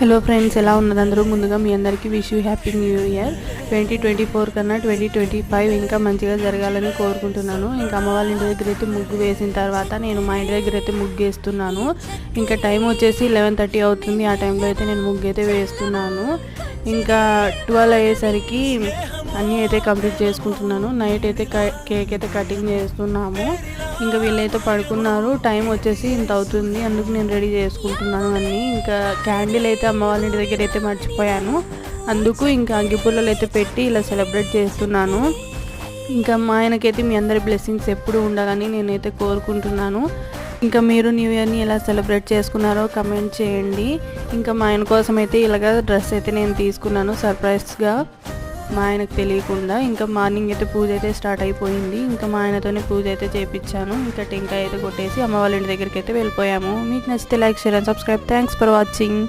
Hello friends ఎలా ఉన్నారు అందరూ? ముందుగా మీ అందరికీ wish you happy new year twenty twenty four కన్నా ట్వంటీ ట్వంటీ ఫైవ్ ఇంకా మంచిగా జరగాలని కోరుకుంటున్నాను. ఇంకా అమ్మ వాళ్ళ ఇంటి దగ్గర అయితే ముగ్గు వేసిన తర్వాత నేను మా ఇంటి దగ్గర అయితే ముగ్గు వేస్తున్నాను. ఇంకా టైం వచ్చేసి లెవెన్ థర్టీ అవుతుంది. ఆ టైంలో అయితే నేను ముగ్గు అయితే వేస్తున్నాను. ఇంకా ట్వెల్వ్ అయ్యేసరికి అన్నీ అయితే కంప్లీట్ చేసుకుంటున్నాను. నైట్ అయితే కేక్ అయితే కటింగ్ చేస్తున్నాము. ఇంకా వీళ్ళైతే పడుకున్నారు. టైం వచ్చేసి ఇంత అవుతుంది. అందుకు నేను రెడీ చేసుకుంటున్నాను అన్నీ. ఇంకా క్యాండిల్ అయితే అమ్మ వాళ్ళ ఇంటి దగ్గర అయితే మర్చిపోయాను. అందుకు ఇంకా అగ్గిపుల్లలు అయితే పెట్టి ఇలా సెలబ్రేట్ చేస్తున్నాను. ఇంకా మా ఆయనకైతే మీ అందరి బ్లెస్సింగ్స్ ఎప్పుడు ఉండాలని నేనైతే కోరుకుంటున్నాను. ఇంకా మీరు న్యూ ఇయర్ని ఎలా సెలబ్రేట్ చేసుకున్నారో కమెంట్ చేయండి. ఇంకా మా ఆయన కోసం అయితే ఇలాగ డ్రెస్ అయితే నేను తీసుకున్నాను సర్ప్రైజ్గా. మా ఆయనకు తెలియకుండా ఇంకా మార్నింగ్ అయితే పూజ అయితే స్టార్ట్ అయిపోయింది. ఇంకా మా ఆయనతోనే పూజ అయితే చేయించాను ఇంకా టెంకాయ అయితే కొట్టేసి అమ్మ వాళ్ళ ఇంటి దగ్గరికి అయితే వెళ్ళిపోయాము. మీకు నచ్చితే like share and subscribe. Thanks for watching